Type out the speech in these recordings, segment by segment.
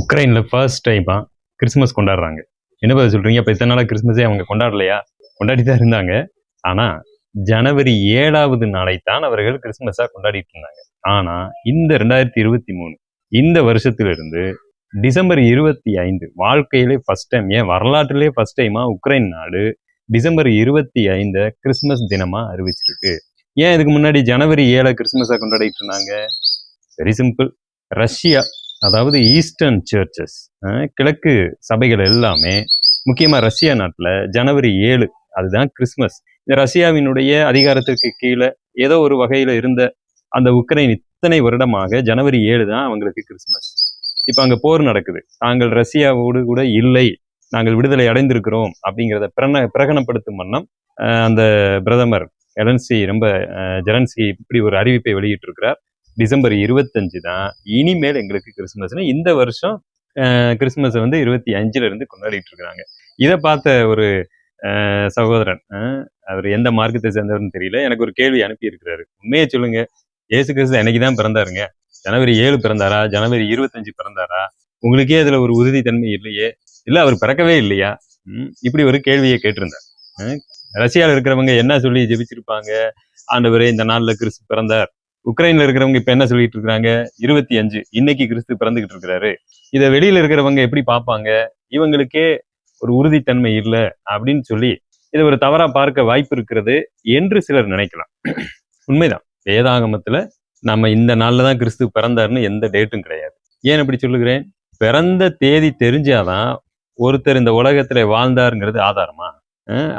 உக்ரைனில் ஃபர்ஸ்ட் டைமாக கிறிஸ்மஸ் கொண்டாடுறாங்க. என்ன பதில் சொல்கிறீங்க இப்போ இத்தனை நாளாக கிறிஸ்மஸே அவங்க கொண்டாடலையா? கொண்டாடி தான் இருந்தாங்க. ஆனால் ஜனவரி ஏழாவது நாளை தான் அவர்கள் கிறிஸ்மஸாக கொண்டாடிட்டு இருந்தாங்க. ஆனால் இந்த ரெண்டாயிரத்தி இருபத்தி மூணு இந்த வருஷத்திலிருந்து டிசம்பர் இருபத்தி ஐந்து வாழ்க்கையிலே ஃபஸ்ட் டைம் ஏன் வரலாற்றிலே ஃபர்ஸ்ட் டைமாக உக்ரைன் நாடு டிசம்பர் இருபத்தி ஐந்தை கிறிஸ்மஸ் தினமாக அறிவிச்சிருக்கு. ஏன் இதுக்கு முன்னாடி ஜனவரி ஏழை கிறிஸ்மஸாக கொண்டாடிட்டு இருந்தாங்க? வெரி சிம்பிள் ரஷ்யா அதாவது ஈஸ்டர்ன் சர்ச்சஸ் கிழக்கு சபைகள் எல்லாமே முக்கியமாக ரஷ்யா நாட்டில் ஜனவரி ஏழு அதுதான் கிறிஸ்மஸ் இந்த ரஷ்யாவினுடைய அதிகாரத்திற்கு கீழே ஏதோ ஒரு வகையில் இருந்த அந்த உக்ரைன் இத்தனை வருடமாக ஜனவரி ஏழு தான் அவங்களுக்கு கிறிஸ்மஸ் இப்போ அங்கே போர் நடக்குது. நாங்கள் ரஷ்யாவோடு கூட இல்லை நாங்கள் விடுதலை அடைந்திருக்கிறோம் அப்படிங்கிறத பிரண பிரகடனப்படுத்தும் வண்ணம் அந்த பிரதமர் எலன்சி ரொம்ப அஹ், இப்படி ஒரு அறிவிப்பை வெளியிட்டிருக்கிறார். டிசம்பர் இருபத்தஞ்சு தான். இனிமேல் எங்களுக்கு கிறிஸ்மஸ்னா இந்த வருஷம் அஹ், கிறிஸ்மஸை வந்து இருபத்தி அஞ்சுல இருந்து கொண்டாடிட்டு இருக்கிறாங்க இதை பார்த்த ஒரு சகோதரன் அவர் எந்த மார்க்கத்தை சேர்ந்தவர்னு தெரியல எனக்கு ஒரு கேள்வி அனுப்பி இருக்கிறாரு உண்மையை சொல்லுங்க. ஏசு கிறிஸ்து என்னைக்கு தான் பிறந்தாருங்க. ஜனவரி ஏழு பிறந்தாரா? ஜனவரி இருபத்தஞ்சு பிறந்தாரா? உங்களுக்கே அதுல ஒரு உறுதித்தன்மை இல்லையே? இல்ல அவர் பிறக்கவே இல்லையா? ம், இப்படி ஒரு கேள்வியை கேட்டிருந்தார். ரஷ்யாவில் இருக்கிறவங்க என்ன சொல்லி ஜெபிச்சிருப்பாங்க? ஆண்டவரே இந்த நாளில் கிறிஸ்து பிறந்தார். உக்ரைன்ல இருக்கிறவங்க இப்ப என்ன சொல்லிட்டு இருக்காங்க இருபத்தி அஞ்சு. இன்னைக்கு கிறிஸ்து பிறந்துகிட்டு இருக்கிறாரு. இதை வெளியில இருக்கிறவங்க எப்படி பார்ப்பாங்க? இவங்களுக்கே ஒரு உறுதித்தன்மை இல்லை அப்படின்னு சொல்லி இதை ஒரு தவறா பார்க்க வாய்ப்பு இருக்கிறது என்று சிலர் நினைக்கலாம். உண்மைதான். வேதாகமத்துல நம்ம இந்த நாள்ல தான் கிறிஸ்து பிறந்தாருன்னு எந்த டேட்டும் கிடையாது. ஏன் அப்படி சொல்லுகிறேன்? பிறந்த தேதி தெரிஞ்சாதான் ஒருத்தர் இந்த உலகத்துல வாழ்ந்தாருங்கிறது ஆதாரமா?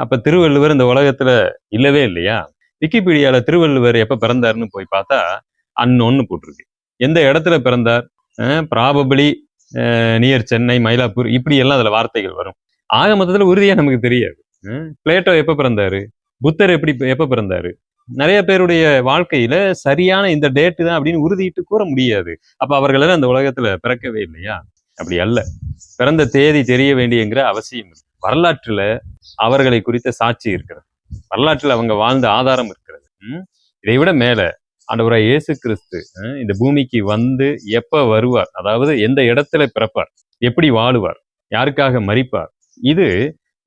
அப்ப திருவள்ளுவர் இந்த உலகத்துல இல்லவே இல்லையா? விக்கிபீடியால திருவள்ளுவர் எப்ப பிறந்தாருன்னு போய் பார்த்தா அன்னொன்னு போட்டிருக்கு. எந்த இடத்துல பிறந்தார்? ப்ராபபிளி நியர் சென்னை மயிலாப்பூர் இப்படி எல்லாம் அதுல வார்த்தைகள் வரும். ஆக மொத்தத்துல உறுதியா நமக்கு தெரியாது. பிளேட்டோ எப்ப பிறந்தாரு? புத்தர் எப்படி எப்ப பிறந்தாரு? நிறைய பேருடைய வாழ்க்கையில சரியான இந்த டேட்டு தான் அப்படின்னு உறுதிட்டு கூற முடியாது. அப்ப அவர்களெல்லாம் அந்த உலகத்துல பிறக்கவே இல்லையா? அப்படி அல்ல. பிறந்த தேதி தெரிய வேண்டியங்கிற அவசியம் வரலாற்றுல அவர்களை குறித்த சாட்சி இருக்கிறது. வரலாற்றில் அவங்க வாழ்ந்த ஆதாரம் இருக்கிறது. இதை விட மேல ஆண்டவராக இயேசு கிறிஸ்து இந்த பூமிக்கு வந்து எப்ப வருவார்? அதாவது எந்த இடத்துல பிறப்பார்? எப்படி வாழுவார்? யாருக்காக மறிப்பார் இது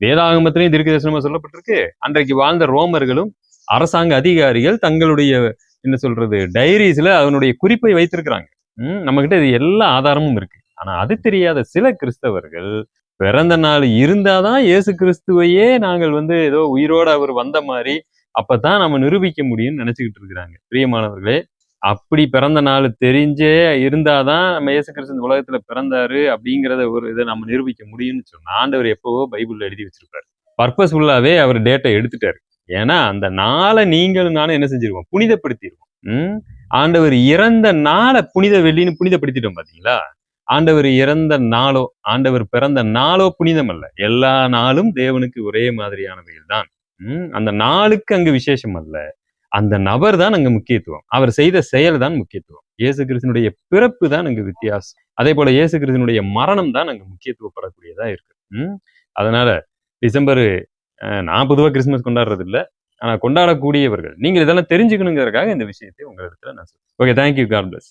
வேதாகமத்திலையும் தீர்க்க தரிசனமாக சொல்லப்பட்டிருக்கு. அன்றைக்கு வாழ்ந்த ரோமர்களும் அரசாங்க அதிகாரிகள் தங்களுடைய என்ன சொல்றது டைரிஸ்ல அதனுடைய குறிப்பை வைத்திருக்கிறாங்க. ம், நம்மகிட்ட இது எல்லா ஆதாரமும் இருக்கு. ஆனா அது தெரியாத சில கிறிஸ்தவர்கள் பிறந்த நாள் இருந்தாதான் இயேசு கிறிஸ்துவையே நாங்கள் வந்து ஏதோ உயிரோட அவர் வந்த மாதிரி அப்பதான் நம்ம நிரூபிக்க முடியும்னு நினைச்சுக்கிட்டு இருக்கிறாங்க. பிரியமானவர்களே அப்படி பிறந்த நாள் தெரிஞ்சே இருந்தாதான் நம்ம இயேசு கிறிஸ்து இந்த உலகத்துல பிறந்தாரு அப்படிங்கிறத ஒரு இதை நம்ம நிரூபிக்க முடியும்னு சொன்னா ஆண்டவர் எப்பவோ பைபிள்ல எழுதி வச்சிருப்பாரு. பர்பஸ்ஃபுல்லாவே அவர் டேட்டை எடுத்துட்டாரு. ஏன்னா அந்த நாளை நீங்களும் நானும் என்ன செஞ்சிருவோம்? புனிதப்படுத்திடுவோம் உம் ஆண்டவர் இறந்த நாளை புனித வெள்ளின்னு புனிதப்படுத்திட்டோம் பாத்தீங்களா? ஆண்டவர் இறந்த நாளோ ஆண்டவர் பிறந்த நாளோ புனிதம் அல்ல எல்லா நாளும் தேவனுக்கு ஒரே மாதிரியானவைகள் தான். அந்த நாளுக்கு அங்கு விசேஷம் அல்ல. அந்த நபர் தான் அங்க முக்கியத்துவம். அவர் செய்த செயல் தான் முக்கியத்துவம். இயேசு கிறிஸ்தனுடைய பிறப்பு தான் அங்கு வித்தியாசம். அதே போல இயேசு கிறிஸ்தனுடைய மரணம் தான் அங்கு முக்கியத்துவப்படக்கூடியதா இருக்கு. அதனால டிசம்பர் நான் பொதுவாக கிறிஸ்மஸ் கொண்டாடுறது இல்ல ஆனா கொண்டாடக்கூடியவர்கள் நீங்கள் இதெல்லாம் தெரிஞ்சுக்கணுங்கிறதுக்காக இந்த விஷயத்தை உங்களிடத்துல நான் சொல்றேன். Okay thank you God plus